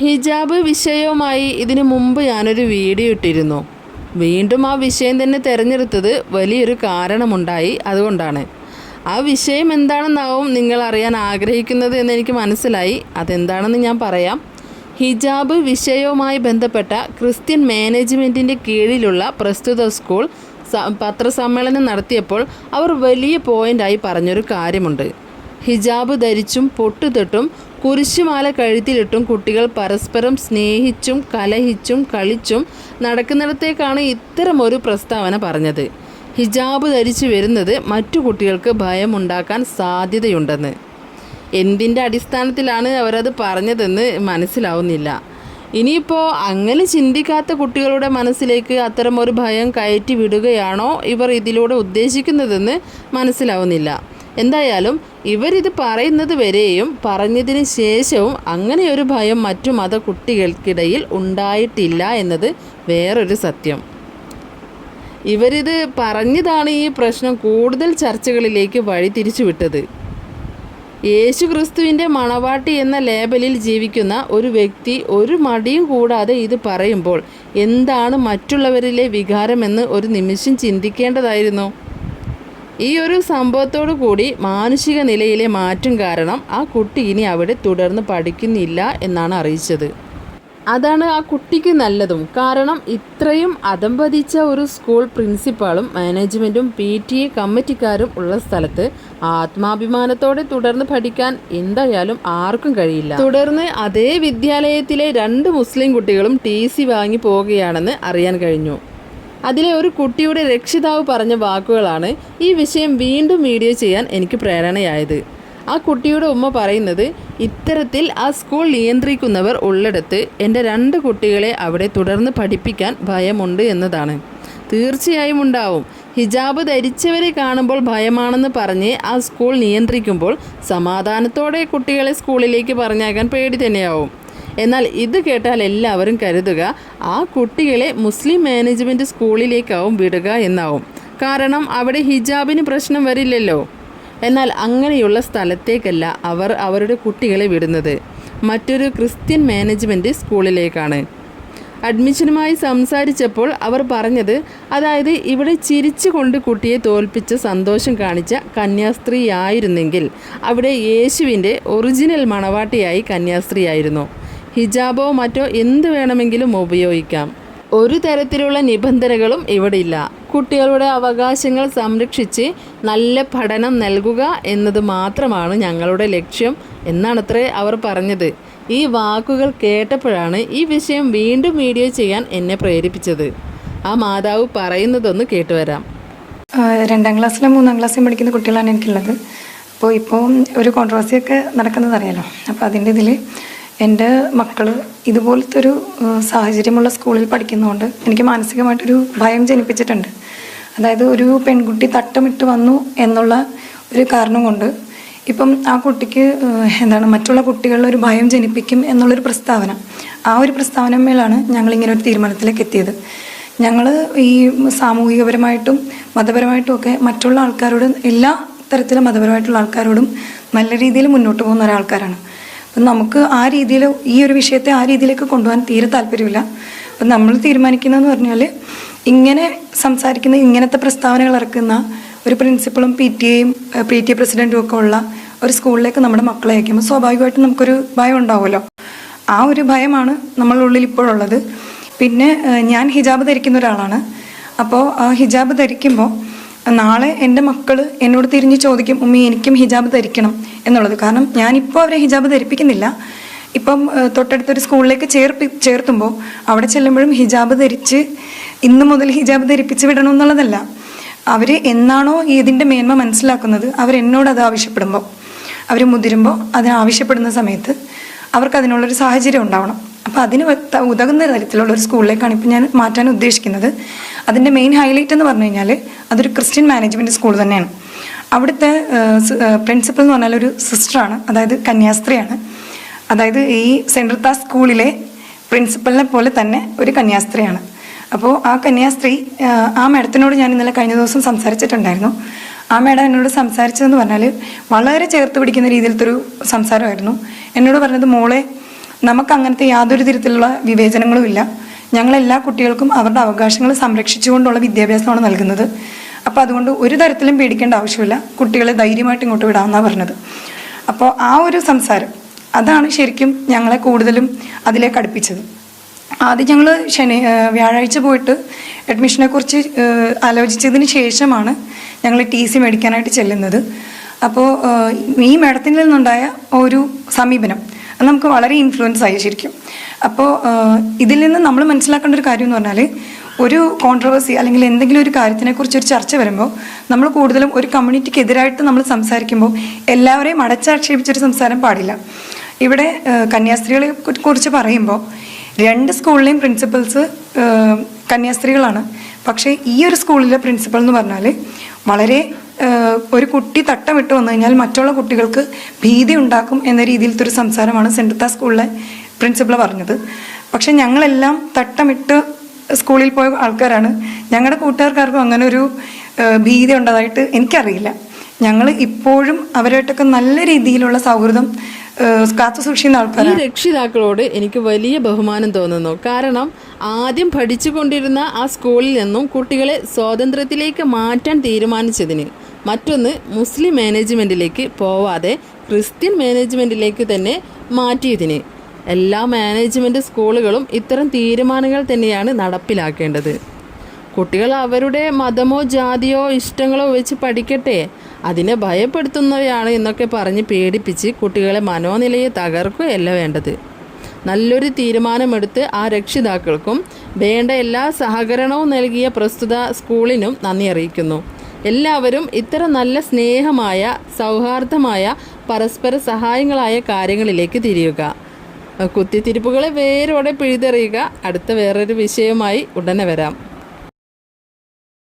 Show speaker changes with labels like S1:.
S1: ഹിജാബ് വിഷയവുമായി ഇതിനു മുമ്പ് ഞാനൊരു വീഡിയോ ഇട്ടിരുന്നു. വീണ്ടും ആ വിഷയം തന്നെ തിരഞ്ഞെടുത്തത് വലിയൊരു കാരണമുണ്ടായി അതുകൊണ്ടാണ്. ആ വിഷയം എന്താണെന്നാവും നിങ്ങൾ അറിയാൻ ആഗ്രഹിക്കുന്നത് എന്ന് എനിക്ക് മനസ്സിലായി. അതെന്താണെന്ന് ഞാൻ പറയാം. ഹിജാബ് വിഷയവുമായി ബന്ധപ്പെട്ട ക്രിസ്ത്യൻ മാനേജ്മെന്റിന്റെ കീഴിലുള്ള പ്രസ്തുത സ്കൂൾ പത്രസമ്മേളനം നടത്തിയപ്പോൾ അവർ വലിയ പോയിന്റായി പറഞ്ഞൊരു കാര്യമുണ്ട്. ഹിജാബ് ധരിച്ചും പൊട്ടുതൊട്ടും കുരിശുമാല കഴുത്തിലിട്ടും കുട്ടികൾ പരസ്പരം സ്നേഹിച്ചും കലഹിച്ചും കളിച്ചും നടക്കുന്നിടത്തേക്കാണ് ഇത്തരമൊരു പ്രസ്താവന പറഞ്ഞത്. ഹിജാബ് ധരിച്ചു വരുന്നത് മറ്റു കുട്ടികൾക്ക് ഭയമുണ്ടാക്കാൻ സാധ്യതയുണ്ടെന്ന്. എന്തിന്റെ അടിസ്ഥാനത്തിലാണ് അവരത് പറഞ്ഞതെന്ന് മനസ്സിലാവുന്നില്ല. ഇനിയിപ്പോൾ അങ്ങനെ ചിന്തിക്കാത്ത കുട്ടികളുടെ മനസ്സിലേക്ക് അത്തരമൊരു ഭയം കയറ്റി വിടുകയാണോ ഇവർ ഇതിലൂടെ ഉദ്ദേശിക്കുന്നതെന്ന് മനസ്സിലാവുന്നില്ല. എന്തായാലും ഇവരിത് പറയുന്നത് വരെയും പറഞ്ഞതിന് ശേഷവും അങ്ങനെ ഒരു ഭയം മറ്റു മത കുട്ടികൾക്കിടയിൽ ഉണ്ടായിട്ടില്ല എന്നത് വേറൊരു സത്യം. ഇവരിത് പറഞ്ഞതാണ് ഈ പ്രശ്നം കൂടുതൽ ചർച്ചകളിലേക്ക് വഴിതിരിച്ചു വിട്ടത് യേശു ക്രിസ്തുവിന്റെ മണവാട്ടി എന്ന ലേബലിൽ ജീവിക്കുന്ന ഒരു വ്യക്തി ഒരു മടിയും കൂടാതെ ഇത് പറയുമ്പോൾ എന്താണ് മറ്റുള്ളവരിലെ വികാരമെന്ന് ഒരു നിമിഷം ചിന്തിക്കേണ്ടതായിരുന്നു. ഈ ഒരു സംഭവത്തോടു കൂടി മാനുഷിക നിലയിലെ മാറ്റം കാരണം ആ കുട്ടി ഇനി അവിടെ തുടർന്ന് പഠിക്കുന്നില്ല എന്നാണ് അറിയിച്ചത്. അതാണ് ആ കുട്ടിക്ക് നല്ലതും. കാരണം ഇത്രയും അതമ്പതിച്ച ഒരു സ്കൂൾ പ്രിൻസിപ്പാളും മാനേജ്മെന്റും പി ടി എ കമ്മിറ്റിക്കാരും ഉള്ള സ്ഥലത്ത് ആത്മാഭിമാനത്തോടെ തുടർന്ന് പഠിക്കാൻ എന്തായാലും ആർക്കും കഴിയില്ല. തുടർന്ന് അതേ വിദ്യാലയത്തിലെ രണ്ട് മുസ്ലിം കുട്ടികളും ടി സി വാങ്ങി പോവുകയാണെന്ന് അറിയാൻ കഴിഞ്ഞു. അതിലെ ഒരു കുട്ടിയുടെ രക്ഷിതാവ് പറഞ്ഞ വാക്കുകളാണ് ഈ വിഷയം വീണ്ടും വീഡിയോ ചെയ്യാൻ എനിക്ക് പ്രേരണയായത്. ആ കുട്ടിയുടെ ഉമ്മ പറയുന്നത് ഇത്തരത്തിൽ ആ സ്കൂൾ നിയന്ത്രിക്കുന്നവർ ഉള്ളിടത്ത് എന്റെ രണ്ട് കുട്ടികളെ അവിടെ തുടർന്ന് പഠിപ്പിക്കാൻ ഭയമുണ്ട് എന്നതാണ്. തീർച്ചയായും ഉണ്ടാവും. ഹിജാബ് ധരിച്ചവരെ കാണുമ്പോൾ ഭയമാണെന്ന് പറഞ്ഞ് ആ സ്കൂൾ നിയന്ത്രിക്കുമ്പോൾ സമാധാനത്തോടെ കുട്ടികളെ സ്കൂളിലേക്ക് പറഞ്ഞേക്കാൻ പേടി തന്നെയാവും. എന്നാൽ ഇത് കേട്ടാൽ എല്ലാവരും കരുതുക ആ കുട്ടികളെ മുസ്ലിം മാനേജ്മെന്റ് സ്കൂളിലേക്കാവും വിടുക എന്നാവും. കാരണം അവിടെ ഹിജാബിന് പ്രശ്നം വരില്ലല്ലോ. എന്നാൽ അങ്ങനെയുള്ള സ്ഥലത്തേക്കല്ല അവർ അവരുടെ കുട്ടികളെ വിടുന്നത്. മറ്റൊരു ക്രിസ്ത്യൻ മാനേജ്മെന്റ് സ്കൂളിലേക്കാണ്. അഡ്മിഷനുമായി സംസാരിച്ചപ്പോൾ അവർ പറഞ്ഞത് അതായത് ഇവിടെ ചിരിച്ചു കൊണ്ട് കുട്ടിയെ തോൽപ്പിച്ച് സന്തോഷം കാണിച്ച കന്യാസ്ത്രീയായിരുന്നെങ്കിൽ അവിടെ യേശുവിന്റെ ഒറിജിനൽ മണവാട്ടിയായി കന്യാസ്ത്രീയായിരുന്നു. ഹിജാബോ മറ്റോ എന്ത് വേണമെങ്കിലും ഉപയോഗിക്കാം. ഒരു തരത്തിലുള്ള നിബന്ധനകളും ഇവിടെ ഇല്ല കുട്ടികളുടെ അവകാശങ്ങൾ സംരക്ഷിച്ച് നല്ല പഠനം നൽകുക എന്നത് മാത്രമാണ് ഞങ്ങളുടെ ലക്ഷ്യം എന്നാണത്രേ അവർ പറഞ്ഞത്. ഈ വാക്കുകൾ കേട്ടപ്പോഴാണ് ഈ വിഷയം വീണ്ടും വീഡിയോ ചെയ്യാൻ എന്നെ പ്രേരിപ്പിച്ചത്. ആ മാതാവ് പറയുന്നതൊന്ന് കേട്ടുവരാം.
S2: രണ്ടാം ക്ലാസ്സിലും മൂന്നാം ക്ലാസ്സിലും പഠിക്കുന്ന കുട്ടികളാണ് എനിക്കുള്ളത്. അപ്പോൾ ഇപ്പോൾ ഒരു കോൺട്രവേഴ്സിയൊക്കെ നടക്കുന്നത് അറിയാലോ അപ്പോൾ അതിന്റെ ഇതിൽ എന്റെ മക്കൾ ഇതുപോലത്തെ ഒരു സാഹചര്യമുള്ള സ്കൂളിൽ പഠിക്കുന്നതുകൊണ്ട് എനിക്ക് മാനസികമായിട്ടൊരു ഭയം ജനിപ്പിച്ചിട്ടുണ്ട്. അതായത് ഒരു പെൺകുട്ടി തട്ടമിട്ട് വന്നു എന്നുള്ള ഒരു കാരണം കൊണ്ട് ഇപ്പം ആ കുട്ടിക്ക് എന്താണ് മറ്റുള്ള കുട്ടികളിൽ ഒരു ഭയം ജനിപ്പിക്കും എന്നുള്ളൊരു പ്രസ്താവന. ആ ഒരു പ്രസ്താവനമേലാണ് ഞങ്ങൾ ഇങ്ങനെ ഒരു തീരുമാനത്തിലേക്ക് എത്തിയത്. ഞങ്ങൾ ഈ സാമൂഹികപരമായിട്ടും മതപരമായിട്ടും ഒക്കെ മറ്റുള്ള ആൾക്കാരോട് എല്ലാ തരത്തിലും മതപരമായിട്ടുള്ള ആൾക്കാരോടും നല്ല രീതിയിൽ മുന്നോട്ട് പോകുന്ന ഒരാൾക്കാരാണ്. അപ്പം നമുക്ക് ആ രീതിയിൽ ഈ ഒരു വിഷയത്തെ ആ രീതിയിലേക്ക് കൊണ്ടുപോകാൻ തീരെ താല്പര്യമില്ല. അപ്പം നമ്മൾ തീരുമാനിക്കുന്നതെന്ന് പറഞ്ഞാൽ ഇങ്ങനെ സംസാരിക്കുന്ന ഇങ്ങനത്തെ പ്രസ്താവനകൾ ഇറക്കുന്ന ഒരു പ്രിൻസിപ്പളും പി ടി എയും പി ടി എ പ്രസിഡന്റും ഒക്കെ ഉള്ള ഒരു സ്കൂളിലേക്ക് നമ്മുടെ മക്കളെ അയക്കുമ്പോൾ സ്വാഭാവികമായിട്ടും നമുക്കൊരു ഭയം ഉണ്ടാവുമല്ലോ. ആ ഒരു ഭയമാണ് നമ്മളുടെ ഉള്ളിൽ ഇപ്പോഴുള്ളത്. പിന്നെ ഞാൻ ഹിജാബ് ധരിക്കുന്ന ഒരാളാണ്. അപ്പോൾ ഹിജാബ് ധരിക്കുമ്പോൾ നാളെ എന്റെ മക്കൾ എന്നോട് തിരിഞ്ഞ് ചോദിക്കും ഉമ്മി എനിക്കും ഹിജാബ് ധരിക്കണം എന്നുള്ളത്. കാരണം ഞാനിപ്പോൾ അവരെ ഹിജാബ് ധരിപ്പിക്കുന്നില്ല. ഇപ്പം തൊട്ടടുത്തൊരു സ്കൂളിലേക്ക് ചേർപ്പി ചേർത്തുമ്പോൾ അവിടെ ചെല്ലുമ്പോഴും ഹിജാബ് ധരിച്ച് ഇന്ന് മുതൽ ഹിജാബ് ധരിപ്പിച്ച് വിടണം എന്നുള്ളതല്ല. അവർ എന്നാണോ ഇതിന്റെ മേന്മ മനസ്സിലാക്കുന്നത് അവരെന്നോട് അത് ആവശ്യപ്പെടുമ്പോൾ അവർ മുതിരുമ്പോൾ അതിന് ആവശ്യപ്പെടുന്ന സമയത്ത് അവർക്ക് അതിനുള്ളൊരു സാഹചര്യം ഉണ്ടാവണം. അപ്പോൾ അതിന് ഉതകുന്ന തരത്തിലുള്ള ഒരു സ്കൂളിലേക്കാണ് ഇപ്പം ഞാൻ മാറ്റാൻ ഉദ്ദേശിക്കുന്നത്. അതിന്റെ മെയിൻ ഹൈലൈറ്റ് എന്ന് പറഞ്ഞു കഴിഞ്ഞാൽ അതൊരു ക്രിസ്ത്യൻ മാനേജ്മെന്റ് സ്കൂൾ തന്നെയാണ്. അവിടുത്തെ പ്രിൻസിപ്പൽ എന്ന് പറഞ്ഞാൽ ഒരു സിസ്റ്ററാണ് അതായത് കന്യാസ്ത്രീയാണ്. അതായത് ഈ സെൻട്രൽ താ സ്കൂളിലെ പ്രിൻസിപ്പലിനെ പോലെ തന്നെ ഒരു കന്യാസ്ത്രീയാണ്. അപ്പോൾ ആ കന്യാസ്ത്രീ ആ, മേഡത്തിനോട് ഞാൻ ഇന്നലെ കഴിഞ്ഞ ദിവസം സംസാരിച്ചിട്ടുണ്ടായിരുന്നു. ആ മേഡം എന്നോട് സംസാരിച്ചതെന്ന് പറഞ്ഞാൽ വളരെ ചേർത്ത് പിടിക്കുന്ന രീതിയിലത്തെ ഒരു സംസാരമായിരുന്നു. എന്നോട് പറഞ്ഞത് മോളെ നമുക്ക് അങ്ങനത്തെ യാതൊരു തരത്തിലുള്ള വിവേചനങ്ങളും ഇല്ല. ഞങ്ങൾ എല്ലാ കുട്ടികൾക്കും അവരുടെ അവകാശങ്ങൾ സംരക്ഷിച്ചുകൊണ്ടുള്ള വിദ്യാഭ്യാസമാണ് നൽകുന്നത്. അപ്പോൾ അതുകൊണ്ട് ഒരു തരത്തിലും പേടിക്കേണ്ട ആവശ്യമില്ല. കുട്ടികളെ ധൈര്യമായിട്ട് ഇങ്ങോട്ട് വിടാമെന്നാണ് പറഞ്ഞത്. അപ്പോൾ ആ ഒരു സംസാരം അതാണ് ശരിക്കും ഞങ്ങളെ കൂടുതലും അതിലേക്ക് അടുപ്പിച്ചത്. ആദ്യം ഞങ്ങൾ ശനി വ്യാഴാഴ്ച പോയിട്ട് അഡ്മിഷനെ കുറിച്ച് ആലോചിച്ചതിന് ശേഷമാണ് ഞങ്ങൾ ടി സി മേടിക്കാനായിട്ട് ചെല്ലുന്നത്. അപ്പോൾ ഈ മേഡത്തിൽ നിന്നുണ്ടായ ഒരു സമീപനം. നമുക്ക് വളരെ ഇൻഫ്ലുവൻസ് ആയി ശരിക്കും. അപ്പോൾ ഇതിൽ നിന്ന് നമ്മൾ മനസ്സിലാക്കേണ്ട ഒരു കാര്യം എന്ന് പറഞ്ഞാൽ ഒരു കോൺട്രവേഴ്സി അല്ലെങ്കിൽ എന്തെങ്കിലും ഒരു കാര്യത്തിനെ കുറിച്ച് ഒരു ചർച്ച വരുമ്പോൾ നമ്മൾ കൂടുതലും ഒരു കമ്മ്യൂണിറ്റിക്ക് എതിരായിട്ട് നമ്മൾ സംസാരിക്കുമ്പോൾ എല്ലാവരെയും അടച്ചാക്ഷേപിച്ചൊരു സംസാരം പാടില്ല. ഇവിടെ കന്യാസ്ത്രീകളെ കുറിച്ച് പറയുമ്പോൾ രണ്ട് സ്കൂളിലെയും പ്രിൻസിപ്പൽസ് കന്യാസ്ത്രീകളാണ്. പക്ഷേ ഈ ഒരു സ്കൂളിലെ പ്രിൻസിപ്പൾ എന്ന് പറഞ്ഞാൽ വളരെ ഒരു കുട്ടി തട്ടമിട്ട് വന്നു കഴിഞ്ഞാൽ മറ്റുള്ള കുട്ടികൾക്ക് ഭീതി ഉണ്ടാക്കും എന്ന രീതിയിലത്തെ ഒരു സംസാരമാണ് സെന്റത്ത സ്കൂളിലെ പ്രിൻസിപ്പൾ പറഞ്ഞത്. പക്ഷെ ഞങ്ങളെല്ലാം തട്ടമിട്ട് സ്കൂളിൽ പോയ ആൾക്കാരാണ്. ഞങ്ങളുടെ കൂട്ടുകാർക്കാർക്കും അങ്ങനെ ഒരു ഭീതി ഉണ്ടതായിട്ട് എനിക്കറിയില്ല. ഞങ്ങൾ ഇപ്പോഴും അവരായിട്ടൊക്കെ നല്ല രീതിയിലുള്ള സൗഹൃദം കാത്തു സൂക്ഷിക്കുന്ന
S1: ഈ രക്ഷിതാക്കളോട് എനിക്ക് വലിയ ബഹുമാനം തോന്നുന്നു. കാരണം ആദ്യം പഠിച്ചുകൊണ്ടിരുന്ന ആ സ്കൂളിൽ നിന്നും കുട്ടികളെ സ്വാതന്ത്ര്യത്തിലേക്ക് മാറ്റാൻ തീരുമാനിച്ചതിന് മറ്റൊന്ന് മുസ്ലിം മാനേജ്മെന്റിലേക്ക് പോവാതെ ക്രിസ്ത്യൻ മാനേജ്മെന്റിലേക്ക് തന്നെ മാറ്റിയതിന്. എല്ലാ മാനേജ്മെന്റ് സ്കൂളുകളും ഇത്തരം തീരുമാനങ്ങൾ തന്നെയാണ് നടപ്പിലാക്കേണ്ടത്. കുട്ടികൾ അവരുടെ മതമോ ജാതിയോ ഇഷ്ടങ്ങളോ വെച്ച് പഠിക്കട്ടെ അതിനെ ഭയപ്പെടുത്തുന്നവയാണ് എന്നൊക്കെ പറഞ്ഞ് പേടിപ്പിച്ച് കുട്ടികളെ മനോനിലയെ തകർക്കുകയല്ല വേണ്ടത്. നല്ലൊരു തീരുമാനമെടുത്ത് ആ രക്ഷിതാക്കൾക്കും വേണ്ട എല്ലാ സഹകരണവും നൽകിയ പ്രസ്തുത സ്കൂളിനും നന്ദി അറിയിക്കുന്നു. എല്ലാവരും ഇത്ര നല്ല സ്നേഹമായ സൗഹാർദ്ദമായ പരസ്പര സഹായങ്ങളായ കാര്യങ്ങളിലേക്ക് തിരിയുക. കുത്തിത്തിരിപ്പുകളെ വേരോടെ പിഴുതെറിയുക. അടുത്ത വേറൊരു വിഷയവുമായി ഉടനെ വരാം.